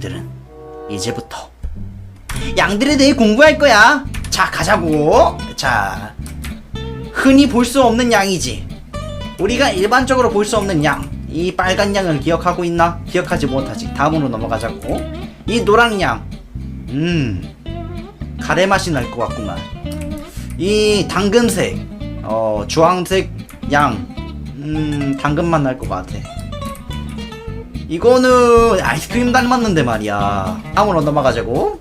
우리들은 이제부터 양들에 대해 공부할 거야. 자, 가자고. 자, 흔히 볼 수 없는 양이지. 우리가 일반적으로 볼 수 없는 양. 이 빨간 양을 기억하고 있나? 기억하지 못하지. 다음으로 넘어가자고. 이 노란 양. 음, 카레 맛이 날 것 같구만. 이 당근색, 어, 주황색 양. 음, 당근맛 날것 같아. 이거는 아이스크림 닮았는데 말이야. 다음으로 넘어가자고.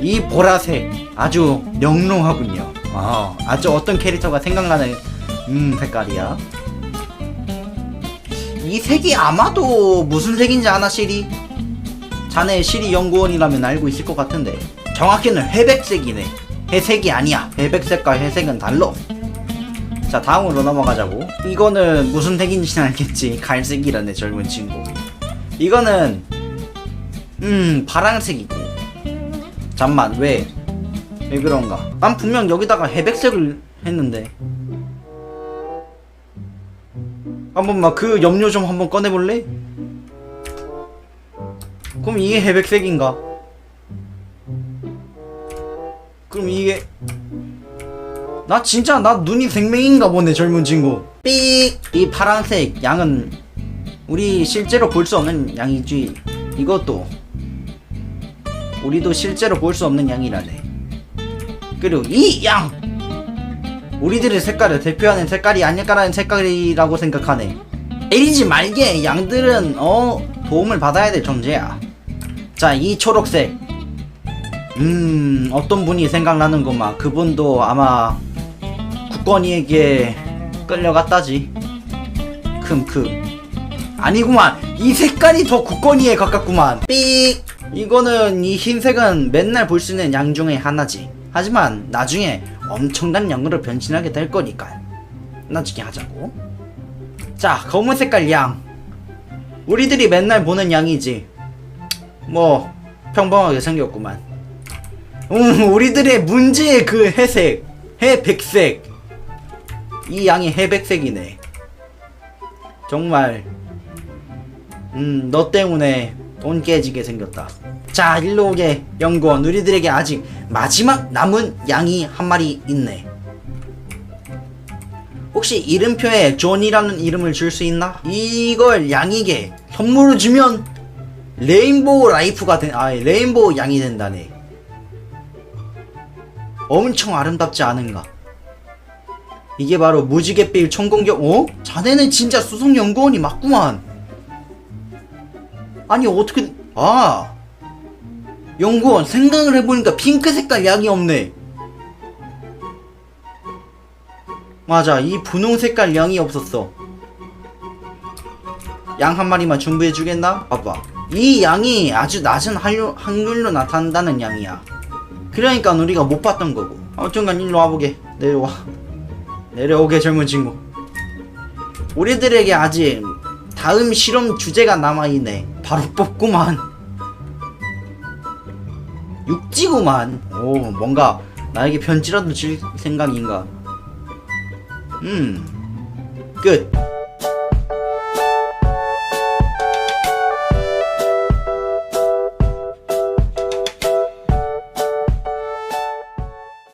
이 보라색 아주 영롱하군요. 어, 아주 어떤 캐릭터가 생각나는 음 색깔이야. 이 색이 아마도 무슨 색인지 아나 시리? 자네 시리 연구원이라면 알고 있을 것 같은데 정확히는 회백색이네. 회색이 아니야. 회백색과 회색은 달러. 자 다음으로 넘어가자고. 이거는 무슨 색인지 알겠지. 갈색이라네 젊은 친구. 이거는 음 파란색이고. 잠만 왜? 왜 그런가? 난 분명 여기다가 회백색을 했는데. 한번만 그 염료 좀 한번 꺼내볼래? 그럼 이게 회백색인가? 그럼 이게 나 진짜 나 눈이 생명인가 보네 젊은 친구 삑! 이 파란색 양은 우리 실제로 볼 수 없는 양이지. 이것도 우리도 실제로 볼 수 없는 양이라네. 그리고 이 양! 우리들의 색깔을 대표하는 색깔이 아닐까라는 색깔이라고 생각하네. 때리지 말게 양들은. 어 도움을 받아야 될 존재야. 자 이 초록색. 음 어떤 분이 생각나는구만 그분도 아마 국건이에게 끌려갔다지. 큼큼 아니구만. 이 색깔이 더 국건이에 가깝구만. 삑 이거는 이 흰색은 맨날 볼 수 있는 양 중에 하나지. 하지만 나중에 엄청난 양으로 변신하게 될 거니까. 나중에 하자고. 자 검은 색깔 양. 우리들이 맨날 보는 양이지. 뭐 평범하게 생겼구만. 음 우리들의 문제의 그 회색 회백색. 이 양이 회백색이네. 정말 음 너 때문에 돈 깨지게 생겼다 자 일로 오게 연구원 우리들에게 아직 마지막 남은 양이 한 마리 있네 혹시 이름표에 존이라는 이름을 줄 수 있나? 이걸 양에게 선물을 주면 레인보우 라이프가 된, 아, 레인보우 양이 된다네. 엄청 아름답지 않은가? 이게 바로 무지갯빛 천공격, 어? 자네는 진짜 수석 연구원이 맞구만. 아니, 어떻게, 아. 연구원, 생각을 해보니까 핑크 색깔 양이 없네. 맞아, 이 분홍 색깔 양이 없었어. 양 한 마리만 준비해 주겠나? 봐봐. 이 양이 아주 낮은 확률, 확률로 나타난다는 양이야. 그러니까 우리가 못 봤던 거고. 아무튼간 일로 와보게. 내려와. 내려오게 젊은 친구. 우리들에게 아직 다음 실험 주제가 남아있네. 바로 뽑구만. 육지구만. 오, 뭔가 나에게 편지라도 줄 생각인가. 음, 끝.